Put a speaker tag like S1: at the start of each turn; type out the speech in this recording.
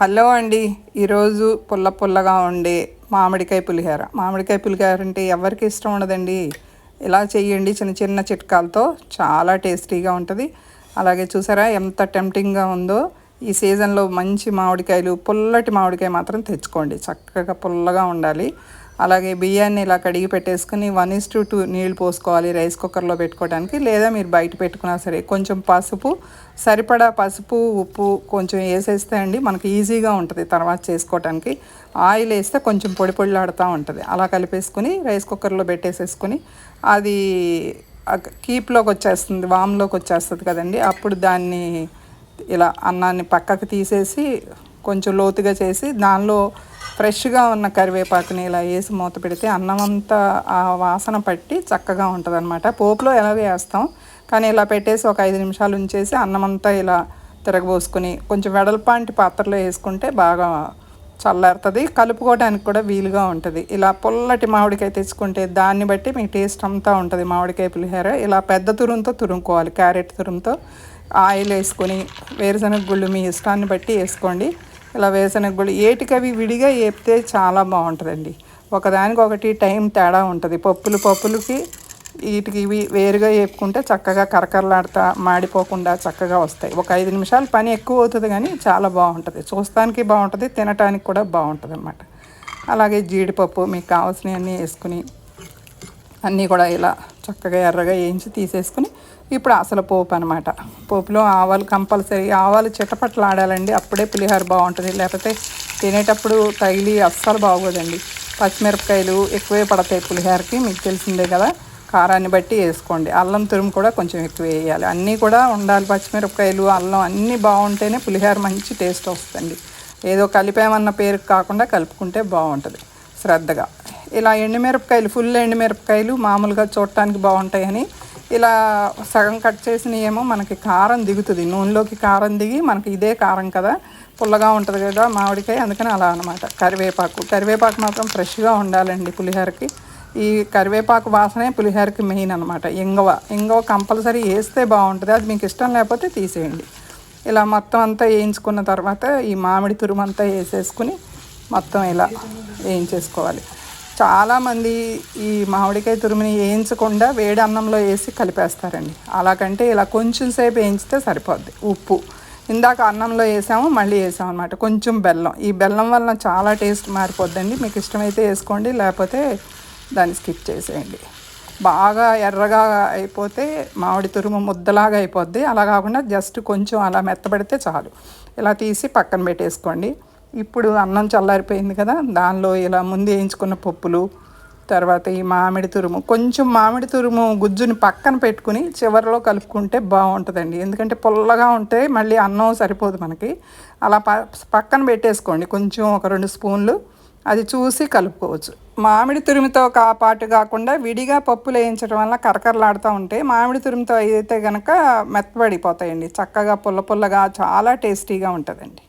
S1: Hello అండి. ఈరోజు పుల్ల పుల్లగా ఉండే మామిడికాయ పులిహోర. మామిడికాయ పులిహోర అంటే ఎవరికి ఇష్టం ఉండదండి? ఇలా చేయండి చిన్న చిన్న చిట్కాలతో చాలా టేస్టీగా ఉంటుంది. అలాగే చూసారా ఎంత టెంప్టింగ్గా ఉందో? ఈ సీజన్లో మంచి మామిడికాయలు పుల్లటి మామిడికాయ మాత్రం తెచ్చుకోండి. చక్కగా పుల్లగా ఉండాలి. అలాగే బియ్యాన్ని ఇలా కడిగి పెట్టేసుకుని వన్ ఇస్ టు టూ నీళ్ళు పోసుకోవాలి రైస్ కుక్కర్లో పెట్టుకోవడానికి. లేదా మీరు బయట పెట్టుకున్నా సరే కొంచెం పసుపు సరిపడా పసుపు ఉప్పు కొంచెం వేసేస్తే అండి మనకి ఈజీగా ఉంటుంది తర్వాత చేసుకోవడానికి ఆయిల్ వేస్తే కొంచెం పొడి పొడిలాడుతూ ఉంటుంది. అలా కలిపేసుకుని రైస్ కుక్కర్లో పెట్టేసేసుకుని అది కీప్లోకి వచ్చేస్తుంది వామ్లోకి వచ్చేస్తుంది కదండి. అప్పుడు దాన్ని ఇలా అన్నాన్ని పక్కకు తీసేసి కొంచెం లోతుగా చేసి దానిలో ఫ్రెష్గా ఉన్న కరివేపాకుని ఇలా వేసి మూత పెడితే అన్నం అంతా ఆ వాసన పట్టి చక్కగా ఉంటుంది అనమాట పోపులో ఎలాగో వేస్తాం? కానీ ఇలా పెట్టేసి ఒక ఐదు నిమిషాలు ఉంచేసి అన్నం అంతా ఇలా తిరగబోసుకుని కొంచెం వెడల్పాంటి పాత్రలో వేసుకుంటే బాగా చల్లారుతుంది. కలుపుకోవడానికి కూడా వీలుగా ఉంటుంది. ఇలా పుల్లటి మామిడికాయ తెచ్చుకుంటే దాన్ని బట్టి మీ టేస్ట్ అంతా ఉంటుంది మామిడికాయ పులిహోర. ఇలా పెద్ద తురుంతో తురుముకోవాలి క్యారెట్ తురుముతో. ఆయిల్ వేసుకొని వేరుశనగ గుళ్ళు మీ ఇష్టాన్ని బట్టి వేసుకోండి. ఇలా వేసిన గుళ్ళు ఏటికవి విడిగా వేపితే చాలా బాగుంటుందండి. ఒకదానికొకటి టైం తేడా ఉంటుంది. పప్పులు పప్పులకి వీటికి ఇవి వేరుగా వేపుకుంటే చక్కగా కరకరలాడుతా మాడిపోకుండా చక్కగా వస్తాయి. ఒక ఐదు నిమిషాలు పని ఎక్కువ అవుతుంది కానీ చాలా బాగుంటుంది. చూస్తానికి బాగుంటుంది తినటానికి కూడా బాగుంటుంది అన్నమాట అలాగే జీడిపప్పు మీకు కావాల్సినవన్నీ వేసుకుని అన్నీ కూడా ఇలా చక్కగా ఎర్రగా వేయించి తీసేసుకుని ఇప్పుడు అసలు పోపు అనమాట పోపులో ఆవాలు కంపల్సరీ ఆవాలు చిట్టపట్లు ఆడాలండి అప్పుడే పులిహోర బాగుంటుంది. లేకపోతే తినేటప్పుడు తగిలి అస్సలు బాగోదండి. పచ్చిమిరపకాయలు ఎక్కువే పడతాయి పులిహోరకి మీకు తెలిసిందే కదా. కారాన్ని బట్టి వేసుకోండి. అల్లం తురుము కూడా కొంచెం ఎక్కువ వేయాలి. అన్నీ కూడా ఉండాలి పచ్చిమిరపకాయలు అల్లం అన్నీ బాగుంటేనే పులిహోర మంచి టేస్ట్ వస్తుంది ఏదో కలిపామన్న పేరు కాకుండా కలుపుకుంటే బాగుంటుంది. శ్రద్ధగా. ఇలా ఎండుమిరపకాయలు ఫుల్ ఎండుమిరపకాయలు మామూలుగా చూడటానికి బాగుంటాయని. ఇలా సగం కట్ చేసినవి ఏమో మనకి కారం దిగుతుంది. నూనెలోకి కారం దిగి మనకి ఇదే కారం కదా. పుల్లగా ఉంటుంది కదా మామిడికాయ అందుకని అలా అనమాట కరివేపాకు. కరివేపాకు మాత్రం ఫ్రెష్గా ఉండాలండి పులిహోరకి. ఈ కరివేపాకు వాసనే పులిహోరకి మెయిన్ అనమాట ఇంగవ. ఇంగవ కంపల్సరీ వేస్తే బాగుంటుంది. అది మీకు ఇష్టం లేకపోతే తీసేయండి. ఇలా మొత్తం అంతా వేయించుకున్న తర్వాత ఈ మామిడి తురుమంతా వేసేసుకుని మొత్తం ఇలా వేయించేసుకోవాలి. చాలామంది ఈ మామిడికాయ తురుముని వేయించకుండా వేడి అన్నంలో వేసి కలిపేస్తారండి. అలాగంటే ఇలా కొంచెం సేపు వేయించితే సరిపోద్ది. ఉప్పు. ఇందాక అన్నంలో వేసాము మళ్ళీ వేసాము అనమాట కొంచెం బెల్లం. ఈ బెల్లం వలన చాలా టేస్ట్ మారిపోద్దండి. మీకు ఇష్టమైతే వేసుకోండి లేకపోతే దాన్ని స్కిప్ చేసేయండి. బాగా ఎర్రగా అయిపోతే మామిడి తురుము ముద్దలాగా అయిపోద్ది. అలా కాకుండా జస్ట్ కొంచెం అలా మెత్తబడితే చాలు. ఇలా తీసి పక్కన పెట్టేసుకోండి. ఇప్పుడు అన్నం చల్లారిపోయింది కదా దానిలో ఇలా ముందు వేయించుకున్న పప్పులు తర్వాత ఈ మామిడి తురుము. కొంచెం మామిడి తురుము గుజ్జుని పక్కన పెట్టుకుని చివరిలో కలుపుకుంటే బాగుంటుందండి. ఎందుకంటే పుల్లగా ఉంటే మళ్ళీ అన్నం సరిపోదు మనకి. అలా పక్కన పెట్టేసుకోండి. కొంచెం ఒక రెండు స్పూన్లు. అది చూసి కలుపుకోవచ్చు. మామిడి తురుముతో కాపాటు కాకుండా విడిగా పప్పులు వేయించడం వల్ల కరకరలాడుతూ ఉంటే మామిడి తురుముతో అయితే కనుక మెత్తబడిపోతాయండి. చక్కగా పుల్ల పుల్లగా చాలా టేస్టీగా ఉంటుందండి.